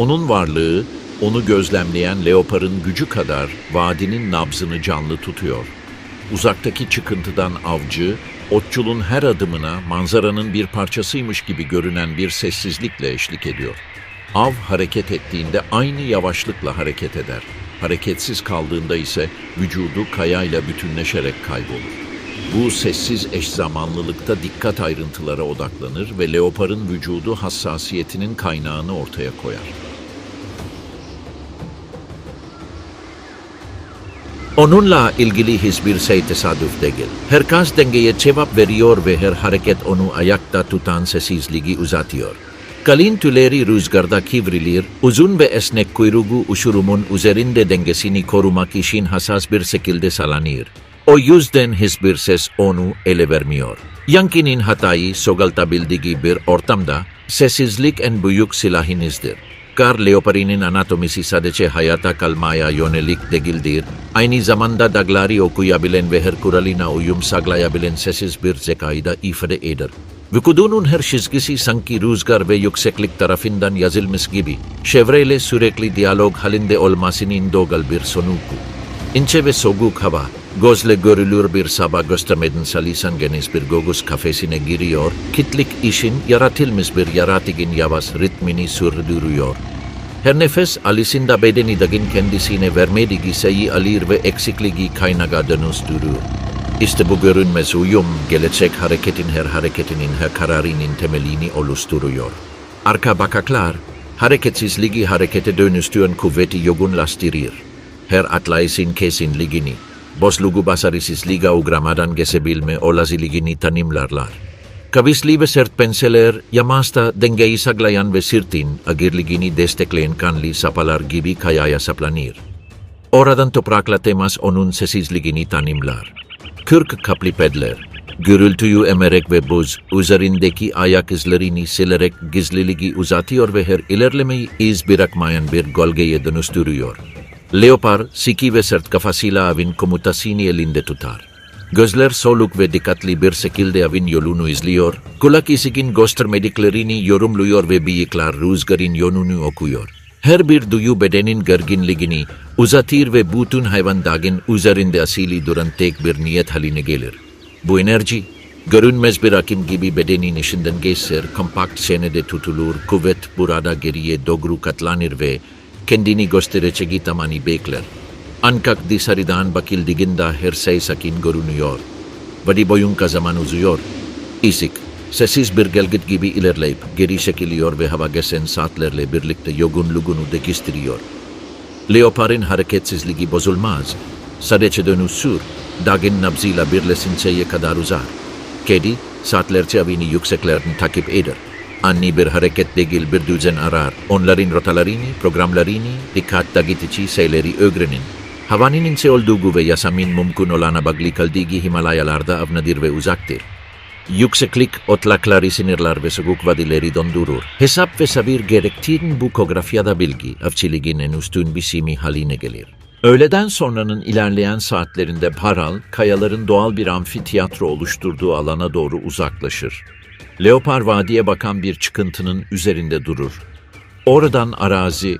Onun varlığı, onu gözlemleyen leoparın gücü kadar vadinin nabzını canlı tutuyor. Uzaktaki çıkıntıdan avcı, otçulun her adımına manzaranın bir parçasıymış gibi görünen bir sessizlikle eşlik ediyor. Av hareket ettiğinde aynı yavaşlıkla hareket eder. Hareketsiz kaldığında ise vücudu kayayla bütünleşerek kaybolur. Bu sessiz eşzamanlılıkta dikkat ayrıntılara odaklanır ve leoparın vücudu hassasiyetinin kaynağını ortaya koyar. Onunla ilgili hiçbir şey tesadüf değil. Herkes dengeye cevap veriyor ve her hareket onu ayakta tutan sessizliği uzatıyor. Kalın tüyleri rüzgarda kivrilir, uzun ve esnek kuyruğu uçurumun üzerinde dengesini korumak için hassas bir şekilde sallanır. O yüzden hiçbir ses onu ele vermiyor. Yankee'nin hatayı sogaltabildiği bir ortamda sessizlik en büyük silahınızdır. Kar leoparinin anatomisi sadece hayata kalmaya yönelik değildir. Aynı zamanda dagları okuyabilen ve her kuralına uyum sağlayabilen sessiz bir zekayı da ifade eder. Vücudunun her çizgisi sanki rüzgar ve yükseklik tarafından yazılmış gibi, çevreyle sürekli diyalog halinde olmasının doğal bir sonucu. İnce ve soğuk hava, gözle görülür bir sabah göstermeden salisan geniş bir göğüs kafesine giriyor, kitlik işin yaratılmış bir yaratığın yavaş ritmini sürdürüyor. Her nefes alisinde bedeni dagin kendisine vermediği sayı alır ve eksikliği kaynağa dönüştürür. İşte bu görünmez uyum, gelecek hareketin her hareketinin her kararının temelini oluşturuyor. Arka bakaklar, hareketsizliği harekete dönüştüren kuvveti yogunlaştırır. Her atlayışın kesinliğini, bozluğu başarısızlığa uğramadan geçebilme olasılığını tanımlarlar. Kavisli ve sert penseler, yamasta dengeyi sağlayan ve sirtin, agirliğini destekleyen kanlı sapalar gibi kayaya saplanır. Oradan toprakla temas onun sessizliğini tanımlar. Kırk kaplipedler, gürültüyü emerek ve buz, üzerindeki ayak izlerini silerek gizliliği uzatıyor ve her ilerlemeyi iz bırakmayan bir gölgeye dönüştürüyor. Leopar, siki ve sert kafasıyla avın komutasını elinde tutar. Gözler soluk ve dikkatli bir şekilde avın yolunu izliyor, kulak isigin göstermediklerini yorumluyor ve bıyıklar rüzgarın yönünü okuyor. Her bir duyu bedenin gerginliğini uzatır ve bütün hayvandagın üzerinde asili duran tek bir niyet haline gelir. Bu enerji, görünmez bir hakim gibi bedenin içinden geçer, kompakt senede tutulur, kuvvet burada geriye doğru katlanır ve kendini göstereceği zamanı bekler. Ancak dışarıdan bakıldığında her şey sakin görünüyor. Vadi boyunca zaman uzuyor. İsik, sessiz bir gelgit gibi ilerleyip geri çekiliyor ve hava geçen saatlerle birlikte yogunluğunu dekistiriyor. Leoparın hareketsizliği bozulmaz. Sadece dönüşür, dağın nabzıyla birleşinceye kadar uzar. Kedi, saatlerce avını yükseklerden takip eder. Ani bir hareket değil bir düzen arar. Onların rotalarını, programlarını, dikkat dağıtıcı şeyleri öğrenin. Havanın ince olduğu ve yasamin mümkün olana bagli kaldığı Himalayalarda avnadir ve uzaktır. Yükseklik otlakları sinirler ve soğuk vadileri dondurur. Hesap ve sabir gerektiğin bu coğrafyada bilgi, en üstün bisimi haline gelir. Öğleden sonranın ilerleyen saatlerinde Paral, kayaların doğal bir amfiteyatro oluşturduğu alana doğru uzaklaşır. Leopar vadiye bakan bir çıkıntının üzerinde durur. Oradan arazi